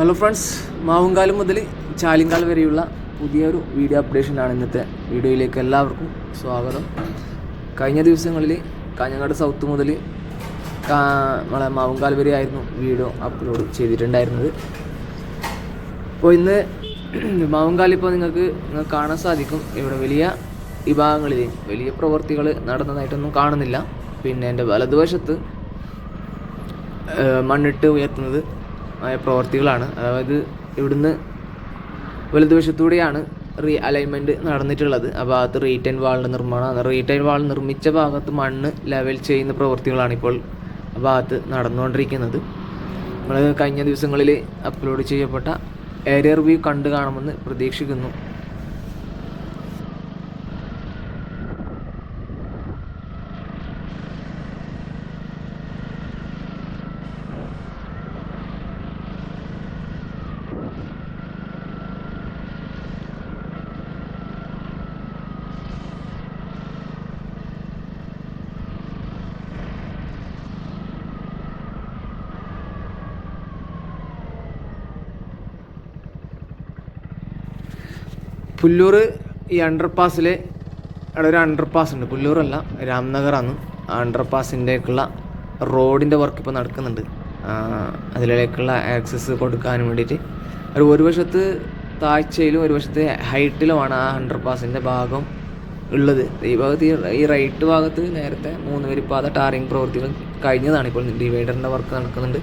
Hello friends മാവുങ്കാലം മുതൽ ചാലിങ്കാൽ വരെയുള്ള പുതിയൊരു വീഡിയോ അപ്ഡേഷനാണ് ഇന്നത്തെ വീഡിയോയിലേക്ക് എല്ലാവർക്കും സ്വാഗതം. കഴിഞ്ഞ ദിവസങ്ങളിൽ കാഞ്ഞങ്ങാട് സൗത്ത് മുതൽ നമ്മളെ മാവുങ്കാൽ വരെയായിരുന്നു വീഡിയോ അപ്ലോഡ് ചെയ്തിട്ടുണ്ടായിരുന്നത്. അപ്പോൾ ഇന്ന് മാവുങ്കാൽ ഇപ്പോൾ നിങ്ങൾക്ക് നിങ്ങൾക്ക് കാണാൻ സാധിക്കും. ഇവിടെ വലിയ വിഭാഗങ്ങളിൽ വലിയ പ്രവൃത്തികൾ നടന്നതായിട്ടൊന്നും കാണുന്നില്ല. പിന്നെ എന്റെ വലതുവശത്ത് മണ്ണിട്ട് ഉയർത്തുന്നത് ആയ പ്രവർത്തികളാണ്. അതായത് ഇവിടുന്ന് വലതുവശത്തൂടെയാണ് റീ അലൈൻമെന്റ് നടന്നിട്ടുള്ളത്. ആ ഭാഗത്ത് റീറ്റൈൻ വാളിന്റെ നിർമ്മാണം. റീറ്റൈൻ വാൾ നിർമ്മിച്ച ഭാഗത്ത് മണ്ണ് ലെവൽ ചെയ്യുന്ന പ്രവൃത്തികളാണ് ഇപ്പോൾ ആ ഭാഗത്ത് നടന്നുകൊണ്ടിരിക്കുന്നത്. നമ്മൾ കഴിഞ്ഞ ദിവസങ്ങളിൽ അപ്ലോഡ് ചെയ്യപ്പെട്ട ഏരിയർ വ്യൂ കണ്ടു കാണുമെന്ന് പ്രതീക്ഷിക്കുന്നു. പുല്ലൂർ ഈ അണ്ടർ പാസ്സിൽ അവിടെ ഒരു അണ്ടർ പാസ് ഉണ്ട്. പുല്ലൂറല്ല രാംനഗറാണ്. ആ അണ്ടർ പാസിന്റേക്കുള്ള റോഡിന്റെ വർക്ക് ഇപ്പോൾ നടക്കുന്നുണ്ട് അതിലേക്കുള്ള ആക്സസ് കൊടുക്കാൻ വേണ്ടിയിട്ട്. ഒരു ഒരു വശത്ത് താഴ്ചയിലും ഒരു വശത്ത് ഹൈറ്റിലുമാണ് ആ അണ്ടർ പാസിന്റെ ഭാഗം ഉള്ളത്. ഈ ഭാഗത്ത് ഈ- റൈറ്റ് ഭാഗത്ത് നേരത്തെ മൂന്ന് വരിപ്പാത ടാറിങ് പ്രവൃത്തികൾ കഴിഞ്ഞതാണ്. ഇപ്പോൾ ഡിവൈഡറിന്റെ വർക്ക് നടക്കുന്നുണ്ട്.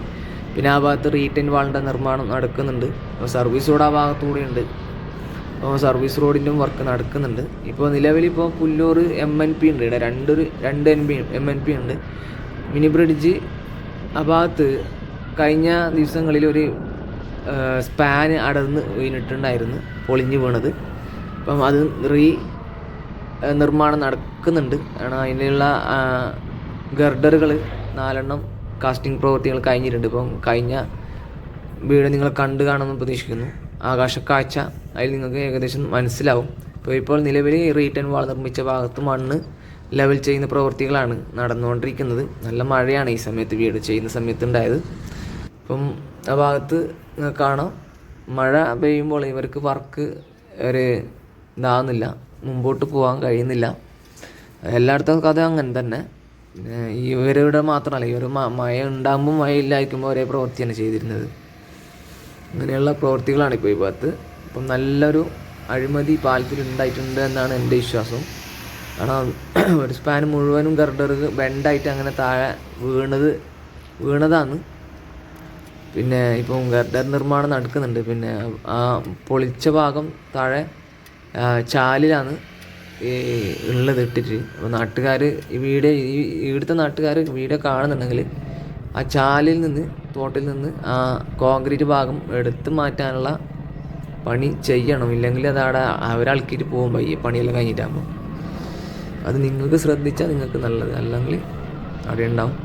പിന്നെ ആ ഭാഗത്ത് റീറ്റൈൻ വാളിന്റെ നിർമ്മാണം നടക്കുന്നുണ്ട്. സർവീസ് റോഡ് ആ ഭാഗത്തുകൂടെ ഉണ്ട്. സർവീസ് റോഡിന്റെ വർക്ക് നടക്കുന്നുണ്ട്. ഇപ്പോൾ നിലവിൽ ഇപ്പോൾ പുല്ലൂർ എം എൻ പി ഉണ്ട് ഇവിടെ. രണ്ടൊരു രണ്ട് N P M N P ഉണ്ട്. മിനി ബ്രിഡ്ജ് ആ ഭാഗത്ത് കഴിഞ്ഞ ദിവസങ്ങളിൽ ഒരു സ്പാൻ അടർന്ന് വീണിട്ടുണ്ടായിരുന്നു പൊളിഞ്ഞ് വീണത്. അപ്പം അത് റീ നിർമ്മാണം നടക്കുന്നുണ്ട്. കാരണം അതിനുള്ള ഗർഡറുകൾ നാലെണ്ണം കാസ്റ്റിംഗ് പ്രവൃത്തികൾ കഴിഞ്ഞിട്ടുണ്ട്. ഇപ്പം കഴിഞ്ഞ വീട് നിങ്ങൾ കണ്ടു കാണുമെന്ന് പ്രതീക്ഷിക്കുന്നു. ആകാശക്കാഴ്ച. അതിൽ നിങ്ങൾക്ക് ഏകദേശം മനസ്സിലാവും. ഇപ്പോൾ ഇപ്പോൾ നിലവിൽ റീറ്റേൺ വാൾ നിർമ്മിച്ച ഭാഗത്ത് മണ്ണ് ലെവൽ ചെയ്യുന്ന പ്രവൃത്തികളാണ് നടന്നുകൊണ്ടിരിക്കുന്നത്. നല്ല മഴയാണ് ഈ സമയത്ത് വീട് ചെയ്യുന്ന സമയത്ത് ഉണ്ടായത് അപ്പം ആ ഭാഗത്ത് കാണാം മഴ പെയ്യുമ്പോൾ ഇവർക്ക് വർക്ക് ഒരു ഇതാകുന്നില്ല മുമ്പോട്ട് പോകാൻ കഴിയുന്നില്ല. എല്ലായിടത്തും കഥ അങ്ങനെ തന്നെ. ഇവരുടെ മാത്രമല്ല ഇവർ മഴ ഉണ്ടാകുമ്പോൾ മഴ ഇല്ലായിരിക്കുമ്പോൾ ഒരേ പ്രവൃത്തിയാണ് ചെയ്തിരുന്നത്. അങ്ങനെയുള്ള പ്രവൃത്തികളാണ് ഇപ്പോൾ ഈ ഭാഗത്ത്. അപ്പം നല്ലൊരു അഴിമതി പാലത്തിൽ ഉണ്ടായിട്ടുണ്ട് എന്നാണ് എന്റെ വിശ്വാസം. കാരണം ഒരു സ്പാൻ മുഴുവനും ഗർഡർ ബെൻഡായിട്ട് അങ്ങനെ താഴെ വീണത് വീണതാണ്. പിന്നെ ഇപ്പം ഗർഡർ നിർമ്മാണം നടക്കുന്നുണ്ട്. പിന്നെ ആ പൊളിച്ച ഭാഗം താഴെ ചാലിലാണ് ഉള്ളത് ഇട്ടിട്ട്. അപ്പോൾ നാട്ടുകാർ ഈ വീഡിയോ ഈ ഇവിടുത്തെ നാട്ടുകാർ വീഡിയോ കാണുന്നുണ്ടെങ്കിൽ ആ ചാലിൽ നിന്ന് തോട്ടിൽ നിന്ന് ആ കോൺക്രീറ്റ് ഭാഗം എടുത്ത് മാറ്റാനുള്ള പണി ചെയ്യണം. ഇല്ലെങ്കിൽ അത് അവിടെ അവരൾക്കിയിട്ട് പോകും ഈ പണിയെല്ലാം കഴിഞ്ഞിട്ടാകുമ്പോൾ അത് നിങ്ങൾക്ക് ശ്രദ്ധിച്ചാൽ നിങ്ങൾക്ക് നല്ലത്. അല്ലെങ്കിൽ അവിടെ ഉണ്ടാവും.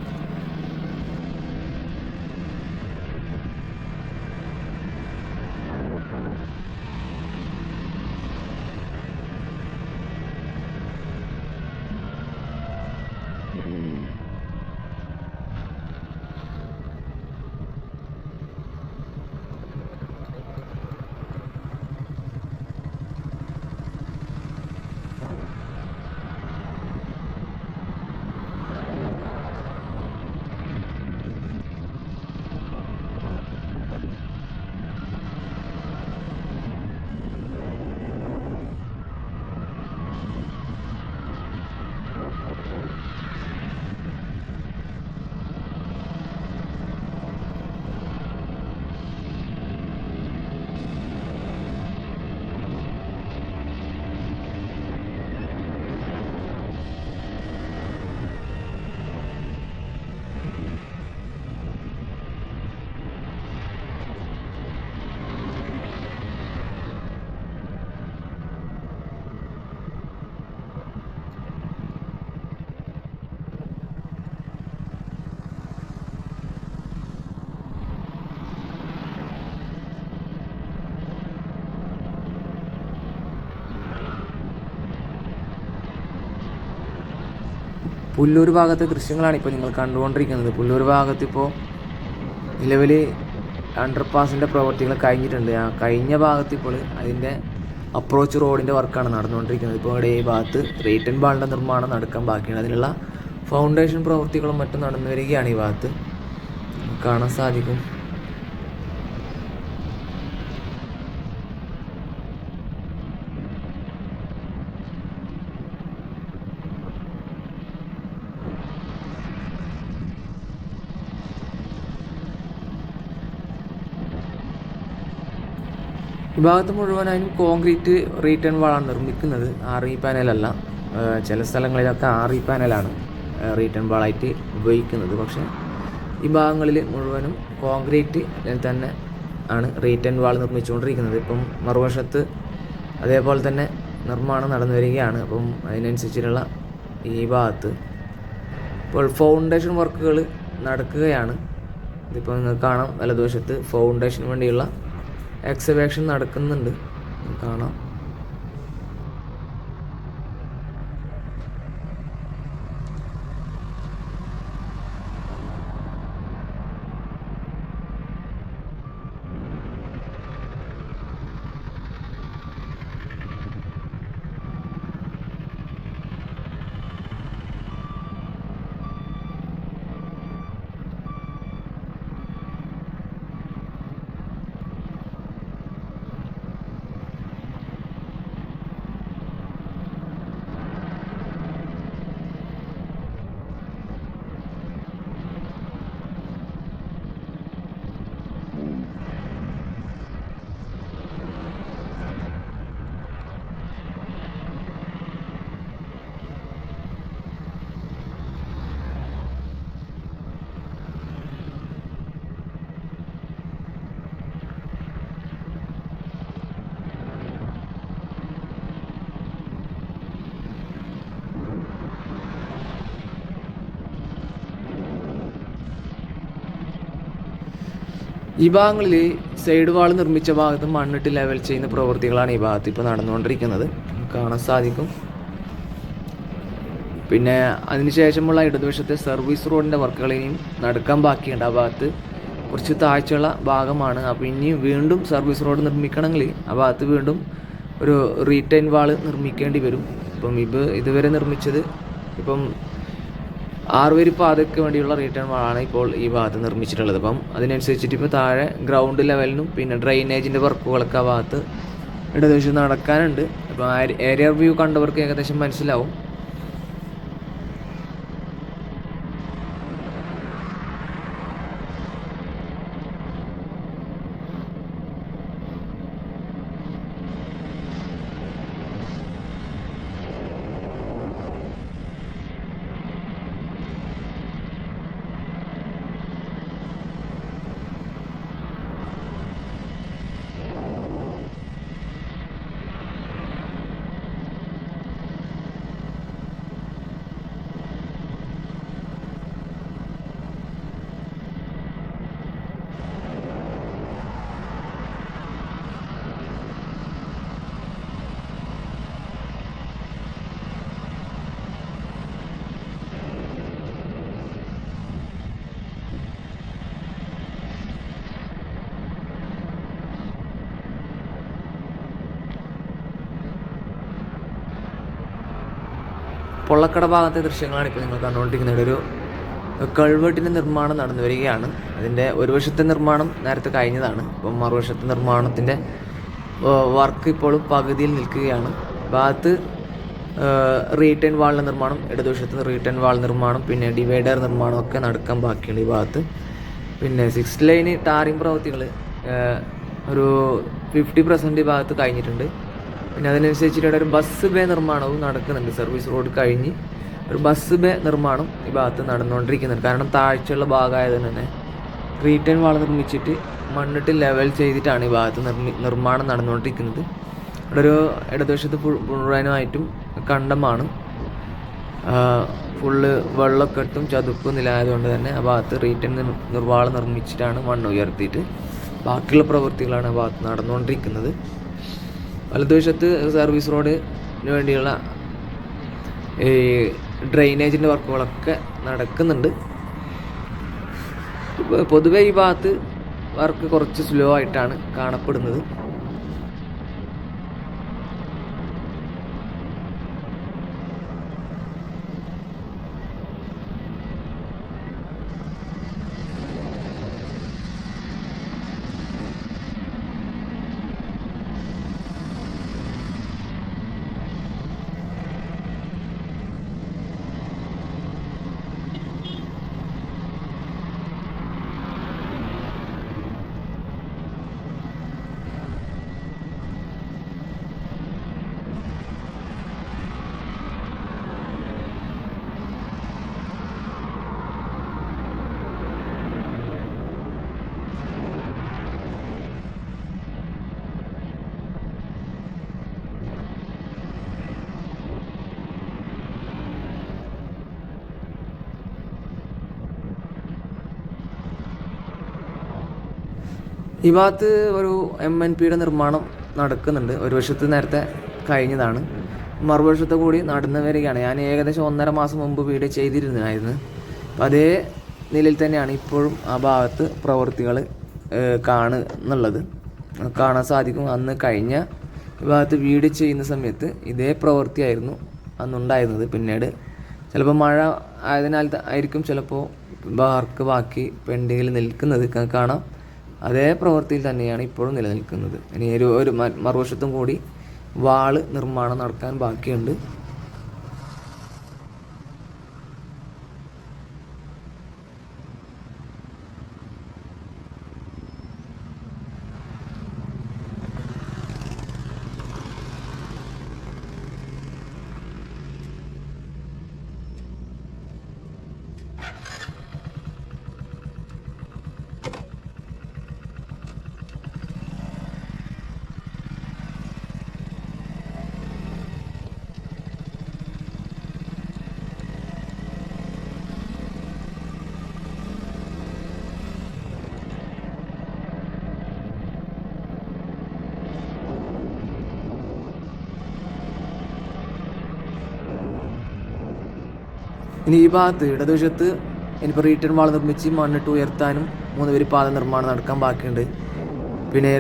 പുല്ലൂർ ഭാഗത്തെ ദൃശ്യങ്ങളാണ് ഇപ്പോൾ നിങ്ങൾ കണ്ടുകൊണ്ടിരിക്കുന്നത്. പുല്ലൂർ ഭാഗത്ത് ഇപ്പോൾ നിലവിൽ അണ്ടർപാസിന്റെ പ്രവൃത്തികൾ കഴിഞ്ഞിട്ടുണ്ട്. ആ കഴിഞ്ഞ ഭാഗത്ത് ഇപ്പോൾ അതിന്റെ അപ്രോച്ച് റോഡിന്റെ വർക്കാണ് നടന്നുകൊണ്ടിരിക്കുന്നത്. ഇപ്പോൾ ഇവിടെ ഈ ഭാഗത്ത് റേറ്റൻ ബാളിന്റെ നിർമ്മാണം നടക്കാൻ ബാക്കിയാണ്. അതിനുള്ള ഫൗണ്ടേഷൻ പ്രവൃത്തികളും മറ്റും നടന്നു വരികയാണ് ഈ ഭാഗത്ത്. കാണാൻ സാധിക്കും. ഈ ഭാഗത്ത് മുഴുവനായും കോൺക്രീറ്റ് റീറ്റേൺ വാളാണ് നിർമ്മിക്കുന്നത്. ആർ ഇ പാനലല്ല ചില സ്ഥലങ്ങളിലൊക്കെ ആർ ഇ പാനലാണ് റീറ്റേൺ വാളായിട്ട് ഉപയോഗിക്കുന്നത്. പക്ഷേ ഈ ഭാഗങ്ങളിൽ മുഴുവനും കോൺക്രീറ്റ് തന്നെ ആണ് റീറ്റേൺ വാൾ നിർമ്മിച്ചുകൊണ്ടിരിക്കുന്നത്. ഇപ്പം മറുവശത്ത് അതേപോലെ തന്നെ നിർമ്മാണം നടന്നു വരികയാണ്. അപ്പം അതിനനുസരിച്ചിട്ടുള്ള ഈ ഭാഗത്ത് ഇപ്പോൾ ഫൗണ്ടേഷൻ വർക്കുകൾ നടക്കുകയാണ്. ഇതിപ്പോൾ നിങ്ങൾക്ക് കാണാം. വലതുവശത്ത് ഫൗണ്ടേഷന് വേണ്ടിയുള്ള എക്സവേഷൻ നടക്കുന്നുണ്ട്. കാണാം. ഈ ഭാഗങ്ങളിൽ സൈഡ് വാൾ നിർമ്മിച്ച ഭാഗത്ത് മണ്ണിട്ട് ലെവൽ ചെയ്യുന്ന പ്രവൃത്തികളാണ് ഈ ഭാഗത്ത് ഇപ്പോൾ നടന്നുകൊണ്ടിരിക്കുന്നത്. കാണാൻ സാധിക്കും. പിന്നെ അതിനുശേഷമുള്ള ഇടതുവശത്തെ സർവീസ് റോഡിന്റെ വർക്കുകൾ ഇനിയും നടക്കാൻ ബാക്കിയുണ്ട്. ആ ഭാഗത്ത് കുറച്ച് താഴ്ചയുള്ള ഭാഗമാണ്. അപ്പോൾ ഇനിയും വീണ്ടും സർവീസ് റോഡ് നിർമ്മിക്കണമെങ്കിൽ ആ ഭാഗത്ത് വീണ്ടും ഒരു റീറ്റൈൻ വാൾ നിർമ്മിക്കേണ്ടി വരും. ഇപ്പം ഇത് ഇതുവരെ നിർമ്മിച്ചത് ഇപ്പം ആറുവരി പാതയ്ക്ക് വേണ്ടിയുള്ള റിട്ടേൺ വാളാണ് ഇപ്പോൾ ഈ ഭാഗത്ത് നിർമ്മിച്ചിട്ടുള്ളത്. അപ്പം അതിനനുസരിച്ചിട്ട് ഇപ്പോൾ താഴെ ഗ്രൗണ്ട് ലെവലിനും പിന്നെ ഡ്രെയിനേജിന്റെ വർക്കുകളൊക്കെ ആ ഭാഗത്ത് ഇടതുവശം നടക്കാനുണ്ട്. അപ്പോൾ ഏരിയ വ്യൂ കണ്ടവർക്ക് ഏകദേശം മനസ്സിലാവും. പൊള്ളക്കട ഭാഗത്തെ ദൃശ്യങ്ങളാണ് ഇപ്പോൾ നിങ്ങൾ കണ്ടുകൊണ്ടിരിക്കുന്നത്. ഒരു കൾവെട്ടിന്റെ നിർമ്മാണം നടന്നു വരികയാണ്. അതിന്റെ ഒരു വശത്തെ നിർമ്മാണം നേരത്തെ കഴിഞ്ഞതാണ്. ഇപ്പം മറുവശത്തെ നിർമ്മാണത്തിന്റെ വർക്ക് ഇപ്പോഴും പകുതിയിൽ നിൽക്കുകയാണ്. ഭാഗത്ത് റീറ്റേൺ വാളിന്റെ നിർമ്മാണം ഇടതുവശത്ത് റീറ്റേൺ വാൾ നിർമ്മാണം പിന്നെ ഡിവൈഡർ നിർമ്മാണം ഒക്കെ നടക്കാൻ ബാക്കിയുണ്ട് ഈ ഭാഗത്ത്. പിന്നെ സിക്സ് ലൈന് ടാറിംഗ് പ്രവൃത്തികൾ ഒരു ഫിഫ്റ്റി പെർസെന്റ് ഭാഗത്ത് കഴിഞ്ഞിട്ടുണ്ട്. പിന്നെ അതിനനുസരിച്ചിട്ട് ഒരു ബസ് ബേ നിർമ്മാണവും നടക്കുന്നുണ്ട്. സർവീസ് റോഡ് കഴിഞ്ഞ് ഒരു ബസ് ബേ നിർമ്മാണം ഈ ഭാഗത്ത് നടന്നുകൊണ്ടിരിക്കുന്നുണ്ട്. കാരണം താഴ്ചയുള്ള ഭാഗമായത് തന്നെ റീറ്റേൺ വാൾ നിർമ്മിച്ചിട്ട് മണ്ണിട്ട് ലെവൽ ചെയ്തിട്ടാണ് ഈ ഭാഗത്ത് നിർമ്മി നിർമ്മാണം നടന്നുകൊണ്ടിരിക്കുന്നത്. ഇവിടെ ഒരു ഇടതുവശത്ത് മുഴുവനായിട്ടും കണ്ടമാണ്. ഫുള്ള് വെള്ളക്കെട്ടും ചതുപ്പ് നിലായതുകൊണ്ട് തന്നെ ആ ഭാഗത്ത് റീറ്റേൺ നിർവാള നിർമ്മിച്ചിട്ടാണ് മണ്ണ് ഉയർത്തിയിട്ട് ബാക്കിയുള്ള പ്രവൃത്തികളാണ് ആ ഭാഗത്ത് നടന്നുകൊണ്ടിരിക്കുന്നത്. വലതുവശത്ത് സർവീസ് റോഡിന് വേണ്ടിയുള്ള ഈ ഡ്രെയിനേജിന്റെ വർക്കുകളൊക്കെ നടക്കുന്നുണ്ട്. പൊതുവേ ഈ ഭാഗത്ത് വർക്ക് കുറച്ച് സ്ലോ ആയിട്ടാണ് കാണപ്പെടുന്നത്. ഈ ഭാഗത്ത് ഒരു എം എൻ പിയുടെ നിർമ്മാണം നടക്കുന്നുണ്ട്. ഒരു വർഷത്ത് നേരത്തെ കഴിഞ്ഞതാണ്. മറുവശത്ത് കൂടി നടന്നു വരികയാണ്. ഞാൻ ഏകദേശം ഒന്നര മാസം മുമ്പ് വീട് ചെയ്തിരുന്നതായിരുന്നു. അപ്പം അതേ നിലയിൽ തന്നെയാണ് ഇപ്പോഴും ആ ഭാഗത്ത് പ്രവൃത്തികൾ കാണുന്നുള്ളത്. കാണാൻ സാധിക്കും. അന്ന് കഴിഞ്ഞ ഭാഗത്ത് വീട് ചെയ്യുന്ന സമയത്ത് ഇതേ പ്രവൃത്തിയായിരുന്നു അന്നുണ്ടായിരുന്നത്. പിന്നീട് ചിലപ്പോൾ മഴ ആയതിനാൽ ആയിരിക്കും ചിലപ്പോൾ വർക്ക് ബാക്കി പെൻഡിങ്ങിൽ നിൽക്കുന്നത്. കാണാം. അതേ പ്രവൃത്തിയിൽ തന്നെയാണ് ഇപ്പോഴും നിലനിൽക്കുന്നത്. ഇനി ഒരു ഒരു മറുവശത്തും കൂടി വാൾ നിർമ്മാണം നടക്കാൻ ബാക്കിയുണ്ട്. ഇനി ഈ ഭാഗത്ത് ഇടതുവശത്ത് ഇനിയിപ്പോൾ റീറ്റേൺ വാൾ നിർമ്മിച്ച് മണ്ണിട്ട് ഉയർത്താനും മൂന്ന് പേര് പാത നിർമ്മാണം നടക്കാൻ ബാക്കിയുണ്ട്. പിന്നെ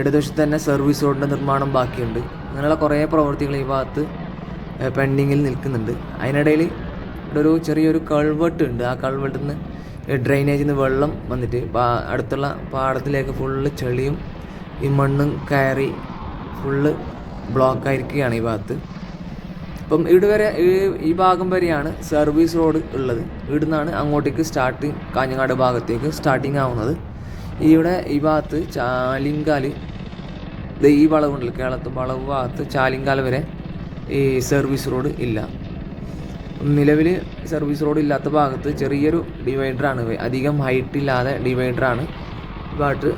ഇടതുവശത്ത് തന്നെ സർവീസ് റോഡിന്റെ നിർമ്മാണം ബാക്കിയുണ്ട്. അങ്ങനെയുള്ള കുറേ പ്രവൃത്തികൾ ഈ ഭാഗത്ത് പെൻഡിങ്ങിൽ നിൽക്കുന്നുണ്ട്. അതിനിടയിൽ ഇവിടെ ഒരു ചെറിയൊരു കൾവെട്ട് ഉണ്ട്. ആ കൾവെട്ടിൽ നിന്ന് ഡ്രെയിനേജിൽ നിന്ന് വെള്ളം വന്നിട്ട് അടുത്തുള്ള പാടത്തിലേക്ക് ഫുള്ള് ചെളിയും ഈ മണ്ണും കയറി ഫുള്ള് ബ്ലോക്കായിരിക്കുകയാണ് ഈ ഭാഗത്ത്. അപ്പം ഇവിടെ വരെ ഈ- ഭാഗം വരെയാണ് സർവീസ് റോഡ് ഉള്ളത്. ഇവിടുന്നാണ് അങ്ങോട്ടേക്ക് സ്റ്റാർട്ടിങ് കാഞ്ഞങ്ങാട് ഭാഗത്തേക്ക് സ്റ്റാർട്ടിങ് ആവുന്നത്. ഇവിടെ ഈ ഭാഗത്ത് ചാലിങ്കാൽ ഈ വളവുണ്ടല്ലോ കേരളത്ത് വളവ് ഭാഗത്ത് ചാലിങ്കാൽ വരെ ഈ സർവീസ് റോഡ് ഇല്ല. നിലവിൽ സർവീസ് റോഡ് ഇല്ലാത്ത ഭാഗത്ത് ചെറിയൊരു ഡിവൈഡറാണ് അധികം ഹൈറ്റ് ഇല്ലാതെ ഡിവൈഡറാണ് ഈ ഭാഗത്ത്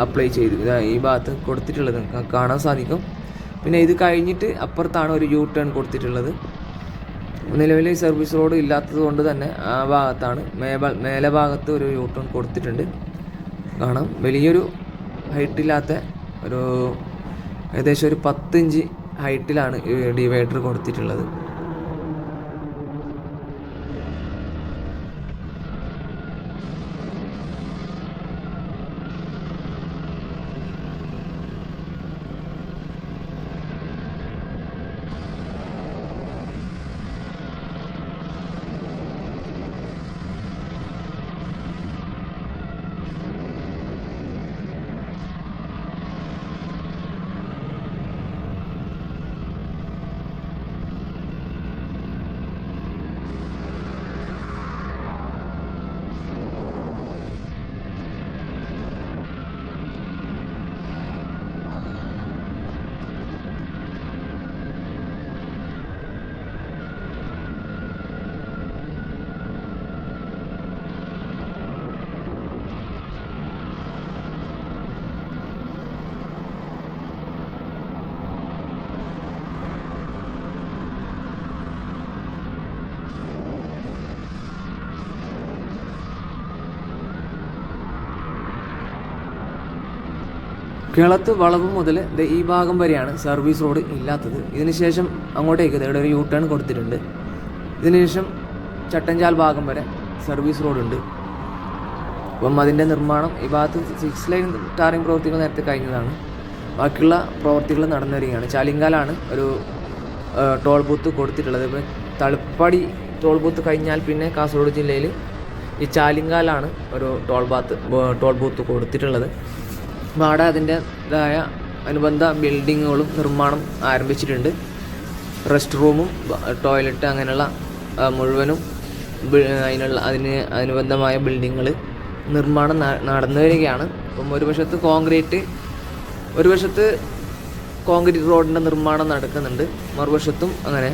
അപ്ലൈ ചെയ്ത് ഈ ഭാഗത്ത് കൊടുത്തിട്ടുള്ളത്. കാണാൻ സാധിക്കും. പിന്നെ ഇത് കഴിഞ്ഞിട്ട് അപ്പുറത്താണ് ഒരു യൂ ടേൺ കൊടുത്തിട്ടുള്ളത്. നിലവിൽ സർവീസ് റോഡ് ഇല്ലാത്തത് കൊണ്ട് തന്നെ ആ ഭാഗത്താണ് മേബ മേലെ ഭാഗത്ത് ഒരു യു ടേൺ കൊടുത്തിട്ടുണ്ട്. കാണാം. വലിയൊരു ഹൈറ്റില്ലാത്ത ഒരു ഏകദേശം ഒരു പത്തിഞ്ച് ഹൈറ്റിലാണ് ഡിവൈഡർ കൊടുത്തിട്ടുള്ളത്. കിളത്ത് വളവ് മുതൽ ഈ ഭാഗം വരെയാണ് സർവീസ് റോഡ് ഇല്ലാത്തത്. ഇതിനുശേഷം അങ്ങോട്ടേക്ക് ഇവിടെ ഒരു യൂ ടേൺ കൊടുത്തിട്ടുണ്ട് ഇതിനുശേഷം ചട്ടഞ്ചാൽ ഭാഗം വരെ സർവീസ് റോഡുണ്ട് അപ്പം അതിന്റെ നിർമ്മാണം ഈ ഭാഗത്ത് സിക്സ് ലൈൻ ടാറിംഗ് പ്രവൃത്തികൾ നേരത്തെ കഴിഞ്ഞതാണ്. ബാക്കിയുള്ള പ്രവൃത്തികൾ നടന്നു വരികയാണ് ചാലിങ്കാലാണ് ഒരു ടോൾ ബൂത്ത് കൊടുത്തിട്ടുള്ളത്. ഇപ്പം തളിപ്പടി ടോൾ ബൂത്ത് കഴിഞ്ഞാൽ പിന്നെ കാസർഗോഡ് ജില്ലയിൽ ഈ ചാലിങ്കാലാണ് ഒരു ടോൾ ബാത്ത് ടോൾ ബൂത്ത് കൊടുത്തിട്ടുള്ളത്. അവിടെ അതിന്റെതായ അനുബന്ധ ബിൽഡിങ്ങുകളും നിർമ്മാണം ആരംഭിച്ചിട്ടുണ്ട്. റെസ്റ്റ് റൂമും ടോയ്ലറ്റ് അങ്ങനെയുള്ള മുഴുവനും അതിനുള്ള അതിന് അനുബന്ധമായ ബിൽഡിങ്ങുകൾ നിർമ്മാണം നടന്നു വരികയാണ്. അപ്പം ഒരു വശത്ത് കോൺക്രീറ്റ് ഒരു വശത്ത് കോൺക്രീറ്റ് റോഡിന്റെ നിർമ്മാണം നടക്കുന്നുണ്ട്. മറുവശത്തും അങ്ങനെ.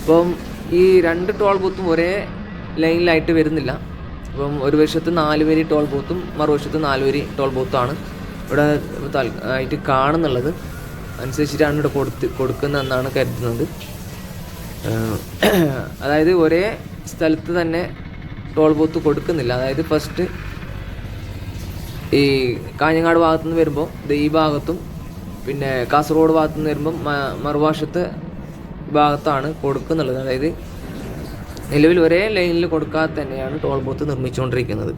അപ്പം ഈ രണ്ട് ടോൾ ബൂത്തും ഒരേ ലൈനിലായിട്ട് വരുന്നില്ല. അപ്പം ഒരു വശത്ത് നാല് വരി ടോൾ ബൂത്തും മറുവശത്ത് നാല് വരി ടോൾ ബൂത്താണ്. ഇവിടെ ആയിട്ട് കാണുന്നുള്ളത് അനുസരിച്ചിട്ടാണ് ഇവിടെ കൊടുത്ത് കൊടുക്കുന്നതെന്നാണ് കരുതുന്നത്. അതായത് ഒരേ സ്ഥലത്ത് തന്നെ ടോൾ ബൂത്ത് കൊടുക്കുന്നില്ല. അതായത് ഫസ്റ്റ് ഈ കാഞ്ഞങ്ങാട് ഭാഗത്തു നിന്ന് വരുമ്പോൾ ഈ ഭാഗത്തും പിന്നെ കാസർഗോഡ് ഭാഗത്തു നിന്ന് വരുമ്പം മറുവശത്ത് ഭാഗത്താണ് കൊടുക്കുന്നുള്ളത്. അതായത് നിലവിൽ ഒരേ ലൈനിൽ കൊടുക്കാതെ തന്നെയാണ് ടോൾ ബൂത്ത് നിർമ്മിച്ചുകൊണ്ടിരിക്കുന്നത്.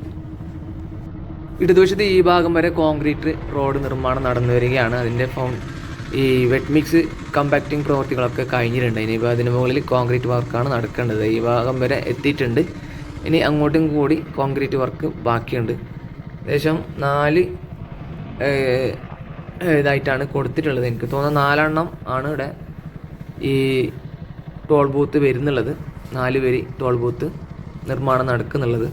ഇടതുവശത്ത് ഈ ഭാഗം വരെ കോൺക്രീറ്റ് റോഡ് നിർമ്മാണം നടന്നു വരികയാണ്. അതിന്റെ ഫൗ ഈ വെറ്റ് മിക്സ് കമ്പാക്റ്റിംഗ് പ്രവൃത്തികളൊക്കെ കഴിഞ്ഞിട്ടുണ്ട്. ഇനിയിപ്പോൾ അതിന് മുകളിൽ കോൺക്രീറ്റ് വർക്കാണ് നടക്കേണ്ടത്. ഈ ഭാഗം വരെ എത്തിയിട്ടുണ്ട്. ഇനി അങ്ങോട്ടും കൂടി കോൺക്രീറ്റ് വർക്ക് ബാക്കിയുണ്ട്. ഏകദേശം നാല് ഇതായിട്ടാണ് കൊടുത്തിട്ടുള്ളത്. എനിക്ക് തോന്നുന്നു നാലെണ്ണം ആണ് ഇവിടെ ഈ ടോൾ ബൂത്ത് വരുന്നുള്ളത്. നാല് വരി ടോൾ ബൂത്ത് നിർമ്മാണം നടക്കുന്നുള്ളത്.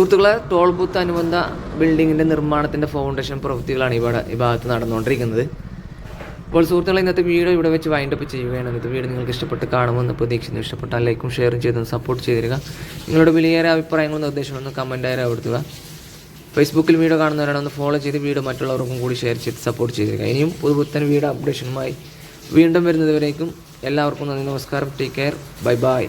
സുഹൃത്തുക്കളെ ടോൾ ബൂത്ത് അനുബന്ധ ബിൽഡിങ്ങിന്റെ നിർമ്മാണത്തിന്റെ ഫൗണ്ടേഷൻ പ്രവൃത്തികളാണ് ഇവിടെ ഈ ഭാഗത്ത് നടന്നുകൊണ്ടിരിക്കുന്നത്. അപ്പോൾ സുഹൃത്തുക്കളെ ഇന്നത്തെ വീഡിയോ ഇവിടെ വെച്ച് വൈൻഡ് അപ്പ് ചെയ്യുകയാണ്. ഇന്നത്തെ വീഡിയോ നിങ്ങൾക്ക് ഇഷ്ടപ്പെട്ട് കാണുമെന്ന് പ്രതീക്ഷിക്കുന്നു. ഇഷ്ടപ്പെട്ടാൽ ലൈക്കും ഷെയറും ചെയ്തും സപ്പോർട്ട് ചെയ്തിരിക നിങ്ങളുടെ വിലയേറെ അഭിപ്രായങ്ങളും നിർദ്ദേശങ്ങളൊന്നും കമന്റായി അവിടുത്തുക ഫേസ്ബുക്കിൽ വീഡിയോ കാണുന്നവരാണ് ഒന്ന് ഫോളോ ചെയ്ത് വീഡിയോ മറ്റുള്ളവർക്കും കൂടി ഷെയർ ചെയ്ത് സപ്പോർട്ട് ചെയ്തിരിക്കുക. ഇനിയും പുതുപുത്തൻ വീഡിയോ അപ്ഡേഷനുമായി വീണ്ടും വരുന്നതുവരേക്കും എല്ലാവർക്കും നന്ദി നമസ്കാരം. Take care bye bye